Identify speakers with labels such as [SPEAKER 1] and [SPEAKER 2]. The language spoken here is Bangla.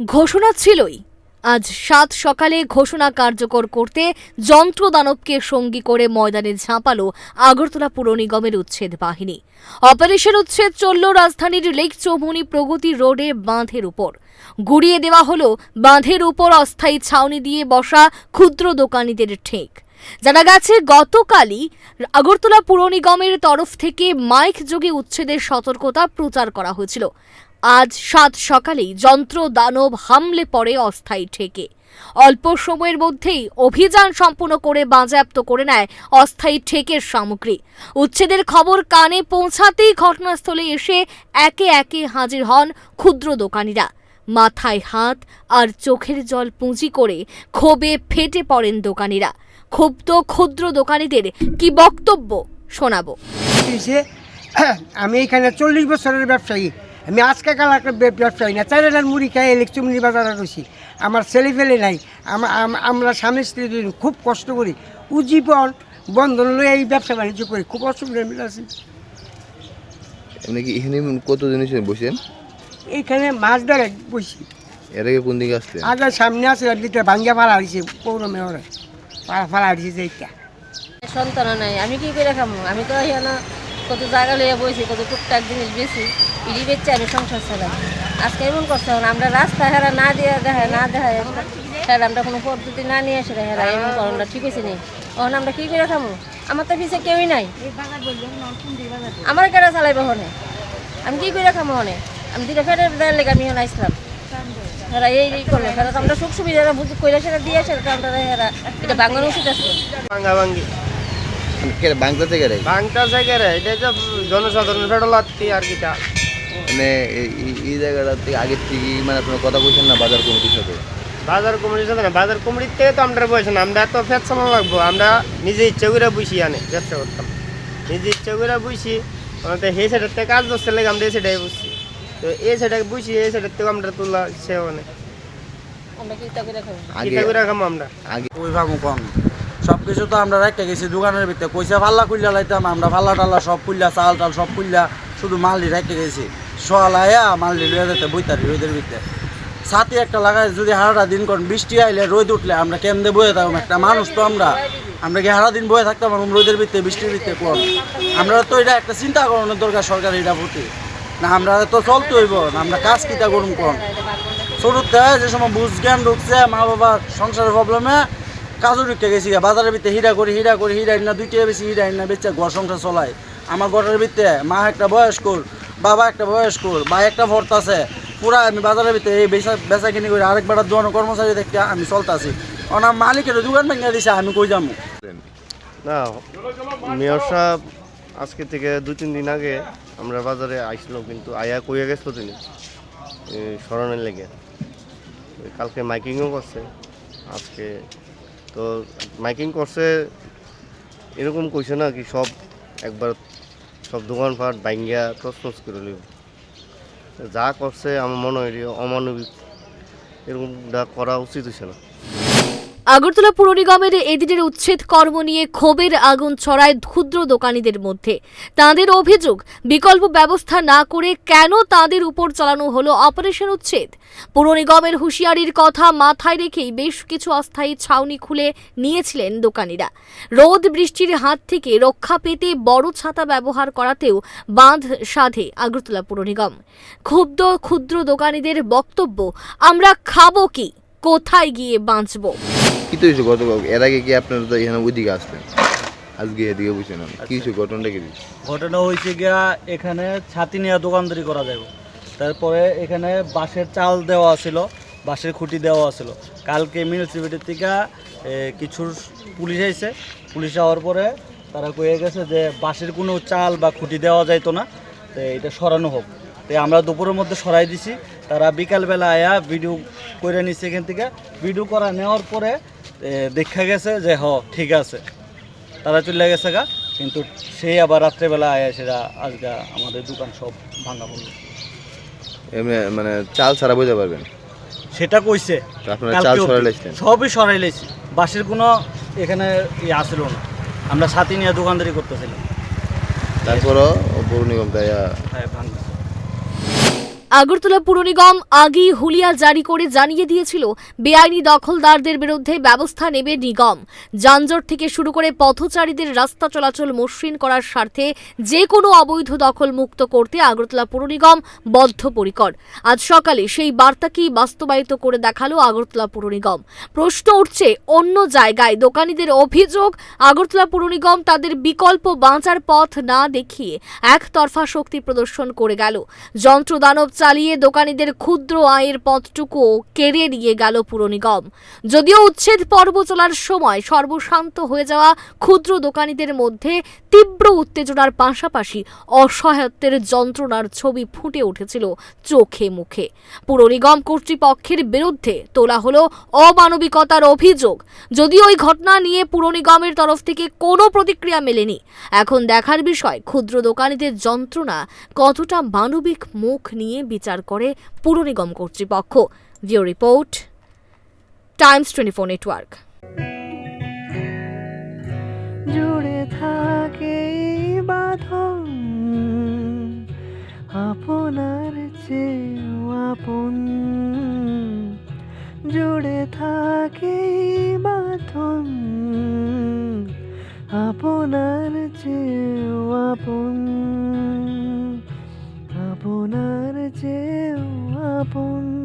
[SPEAKER 1] ঘোষণা ছিলই। আজ সাত সকালে ঘোষণা কার্যকর করতে যন্ত্রদানবকে সঙ্গী করে ময়দানে ঝাঁপালো আগরতলা পুর নিগমের উচ্ছেদ বাহিনী। অপারেশন উচ্ছেদ চলল রাজধানীর লেক চৌমুনি প্রগতি রোডে বাঁধের উপর। গুড়িয়ে দেওয়া হলো বাঁধের উপর অস্থায়ী ছাউনি দিয়ে বসা ক্ষুদ্র দোকানীদের ঠেক। জানা গেছে, গতকালই আগরতলা পুর নিগমের তরফ থেকে মাইক যোগে উচ্ছেদের সতর্কতা প্রচার করা হয়েছিল। আজ সাত সকালেই যন্ত্র দানব হামলে পড়ে অস্থায়ী ঠেকে। অল্প সময়ের মধ্যেই অভিযান সম্পূর্ণ করে বাজেয়াপ্ত করে নেয় অস্থায়ী ঠেকের সামগ্রী। উচ্ছেদের খবর কানে পৌঁছাতেই ঘটনাস্থলে এসে একে একে হাজির হন ক্ষুদ্র দোকানিরা। মাথায় হাত আর চোখের জল পুঁজি করে ক্ষোভে ফেটে পড়েন দোকানিরা। ক্ষুব্ধ ক্ষুদ্র দোকানিদের কি বক্তব্য শোনাবো?
[SPEAKER 2] আমি এখানে চল্লিশ বছরের ব্যবসায়ী। আমি আজকে কাল একটা ব্যবসায়ী না। চার হাজার মুড়ি খাই ইলেকট্রনিক বাজারে রয়েছি আমার ছেলে ফেলে নাই। আমা- আম- আমরা স্বামী স্ত্রী দুজন খুব কষ্ট করি। উজ্জীবন বন্ধন লই এই ব্যবসা বাণিজ্য করি। খুব অসুবিধা মিলাছি
[SPEAKER 3] এমনি কি এখানে কতদিন এসে বসেন?
[SPEAKER 2] এইখানে মাছ ধরে বসি।
[SPEAKER 3] এর আগে কোন দিকে আসতেন
[SPEAKER 2] আগে সামনে আছে ভিতরে ভাঙ্গা ফালা হারিয়েছে পৌর মেয়রে। ফালা ফালা হারিয়েছে যে এইটা।
[SPEAKER 4] সন্তান নাই। আমি কি করে খামো? আমি তো এখানে কত জায়গা লইয়া বইছি কত টুকটাক জিনিস বেশি ইডি বেচে আমি সংসার চালাই। আজকে এমন করছে আমরা রাস্তা হেরা না দিয়ে দেখায় না দেখায় হেরা আমরা কোনো পদ্ধতি না নিয়ে আসে হেরা এমন করণটা ঠিক হয়েছে নেই এখন আমরা কি করে খামো আমার তো পিছিয়ে কেউই নাই। আমার কেটা চালাইব হনে আমি কি করে খামো হনে আমি দিলে ফেরে দেওয়ার লেগে আমি হন আসলাম। হেরা এই এই করলে ফেরা তো আমরা সুখ সুবিধা বুঝি কইলে সেটা দিয়ে আসে তো আমরা হেরা এটা বাঙানো উচিত আছে।
[SPEAKER 5] ভাঙ্গা ভাঙ্গি
[SPEAKER 3] বাংলা থেকে
[SPEAKER 5] জায়গায় রে? এটা যে জনসাধারণ ফেডলাত্তি আর কিটা।
[SPEAKER 3] মানে এই- জায়গাটা থেকে আগের থেকে মানে আপনার কথা বলছেন না বাজার কমিটির সাথে?
[SPEAKER 5] বাজার কমিটির সাথে না বাজার কমিটির থেকে তো আমরা বসে না আমরা এত ফেট সময় লাগবো আমরা নিজে ইচ্ছে করে বুঝি আনে ব্যবসা করতাম। নিজে ইচ্ছে করে বুঝি আমাদের সেই সাইডের থেকে কাজ ধরতে লাগে আমরা এই সাইডে বুঝছি তো এই সাইডে বুঝি এই সাইডের থেকে আমরা তোলা সে মানে
[SPEAKER 4] আমরা কি তা করে খাব?
[SPEAKER 3] আগে
[SPEAKER 5] কিটা করে খামো আমরা?
[SPEAKER 3] আগে
[SPEAKER 6] ওই ভাবো কম? সব কিছু তো আমরা রেখে গেছি দোকানের ভিতরে। কইসা পাল্লা খুললা লাইতাম আমরা টাল্লা সব খুললা চাল টাল সব খুললা শুধু মালই রেখে গেছি। সকাল আয়া মালটি লইয়া যেতে বইতারি রোদের ভিতরে ছাতি একটা লাগাই, যদি হারাটা দিন কোন বৃষ্টি আইলে রোদ উঠলে আমরা কেমনে বয়ে থাকব একটা মানুষ তো আমরা। আমরা কি হারা দিন বয়ে থাকতাম পারব? রোদের ভিতরে বৃষ্টির ভিতরে কোন? আমরা তো এটা একটা চিন্তা করানোর দরকার সরকার এটা প্রতি। না, আমরা তো চলতে হইব, না, আমরা কাজ কিটা করুন কোন? ছোটতে যে সময় বুঝ জ্ঞান ঢুকছে মা বাবার সংসারের প্রবলেমে কাজও ঢুকতে গেছি। বাজারের ভিতরে হীরা করি হীরা করি, হীরা না দুইটা বেশি হীরা না, বেচে ঘর সংসার চলায় আমার ঘরের ভিতরে মা একটা বয়স্কর বাবা একটা বয়স্কর ভাই একটা ভর্ত আছে। পুরা আমি বাজারের ভিতরে এই বেচা বেচা কিনি করে আরেক বেড়ার দোকান কর্মচারী দেখতে আমি চলতেছি। ওনার মালিকের দোকান ভেঙে দিছে, আমি কই যাব?
[SPEAKER 5] না, মেয়র সাহেব আজকে থেকে দু তিন দিন আগে আমরা বাজারে আইছিল কিন্তু আয়া কইয়া গেছিল তিনি স্মরণের লেগে। কালকে মাইকিংও করছে, আজকে তো মাইকিং করছে, এরকম কইছে না কি সব একবার সব দোকানপাট ভাঙ্গিয়া তসমস করে লিব যা করছে আমার মনে হয় অমানবিক। এরকমটা করা উচিত হয়েছে না।
[SPEAKER 1] আগরতলা পুর নিগমের এদিনের উচ্ছেদ কর্ম নিয়ে ক্ষোভের আগুন ছড়ায় ক্ষুদ্র দোকানীদের মধ্যে। তাদের অভিযোগ, বিকল্প ব্যবস্থা না করে কেন তাদের উপর চালানো হলো অপারেশন উচ্ছেদ? পুর নিগমের হুঁশিয়ারির কথা মাথায় রেখেই বেশ কিছু অস্থায়ী ছাউনি খুলে নিয়েছিলেন দোকানিরা। রোদ বৃষ্টির হাত থেকে রক্ষা পেতে বড় ছাতা ব্যবহার করাতেও বাঁধ সাধে আগরতলা পুর নিগম। ক্ষুব্ধ ক্ষুদ্র দোকানীদের বক্তব্য, আমরা খাব কি? কোথায় গিয়ে বাঁচবো?
[SPEAKER 3] কি তো হয়েছে গত এর আগে কি আপনারা তো এখানে ওইদিকে আসতেন আজকে এদিকে বুঝছেন কি হয়েছে? ঘটনাটা কি?
[SPEAKER 6] ঘটনা হয়েছে গিয়া এখানে ছাতি নিয়ে দোকানদারি করা যাবে তারপরে এখানে বাঁশের চাল দেওয়া ছিল বাঁশের খুঁটি দেওয়া ছিল। কালকে মিউনিসিপ্যালিটির থেকে কিছু পুলিশ আইছে। পুলিশ আওয়ার পরে তারা কয়ে গেছে যে বাঁশের কোনো চাল বা খুঁটি দেওয়া যাইতো না তো এটা সরানো হোক। তো আমরা দুপুরের মধ্যে সরাই দিছি। তারা বিকালবেলা আয়া ভিডিও করে নিচ্ছে এখান থেকে। ভিডিও করা নেওয়ার পরে দেখা গেছে যে হ ঠিক আছে। তারা চলে গেছে গা কিন্তু সেই আবার রাত্রেবেলা আয়া সেটা আজকে আমাদের দোকান সব ভাঙা পড়ল
[SPEAKER 3] এমনি মানে চাল ছাড়া বুঝতে পারবেন?
[SPEAKER 6] সেটা কইছে।
[SPEAKER 3] তো আপনারা চাল সরাই লাইছেন?
[SPEAKER 6] সবই সরাই লাইছি। বাসের কোনো এখানে ই আসলো না। আমরা সাথে নিয়ে দোকানদারি করতেছিলাম।
[SPEAKER 3] তারপরও পৌর নিগম তাই
[SPEAKER 6] হ্যাঁ ভাঙা
[SPEAKER 1] আগরতলা পুর নিগম আগেই হুলিয়া জারি করে জানিয়ে দিয়েছিল, বেআইনি দখলদারদের বিরুদ্ধে ব্যবস্থা নেবে নিগম। যানজট থেকে শুরু করে পথচারীদের রাস্তা চলাচল মসৃণ করার স্বার্থে যে কোনো অবৈধ দখল মুক্ত করতে আগরতলা পুর নিগম বদ্ধপরিকর। আজ সকালে সেই বার্তাকেই বাস্তবায়িত করে দেখাল আগরতলা পুর নিগম। প্রশ্ন উঠছে, অন্য জায়গায় দোকানীদের অভিযোগ, আগরতলা পুর নিগম তাদের বিকল্প বাঁচার পথ না দেখিয়ে একতরফা শক্তি প্রদর্শন করে গেল। যন্ত্রদানব চালিয়ে দোকানিদের ক্ষুদ্র আয়ের পথটুকু কেড়ে নিয়ে গেল পুর নিগম। যদিও উচ্ছেদ পর্ব চলার সময় সর্বশান্ত হয়ে যাওয়া ক্ষুদ্র দোকানীদের মধ্যে তীব্র উত্তেজনার পাশাপাশি অসহায়ত্বের যন্ত্রণার ছবি ফুটে উঠেছিল চোখে মুখে। পুর নিগম কর্তৃপক্ষের বিরুদ্ধে তোলা হলো অমানবিকতার অভিযোগ। যদিও ওই ঘটনা নিয়ে পুর নিগমের তরফ থেকে কোনো প্রতিক্রিয়া মেলেনি। এখন দেখার বিষয়, ক্ষুদ্র দোকানিদের যন্ত্রণা কতটা মানবিক মুখ নিয়ে বিচার করে পুর নিগম কর্তৃপক্ষ। VO report, Times twenty four network.
[SPEAKER 7] জুড়ে থাকে বাঁধন, আপনার চেয়েও আপন। জুড়ে থাকে বাঁধন, আপনার চেয়েও আপন। চেয়েও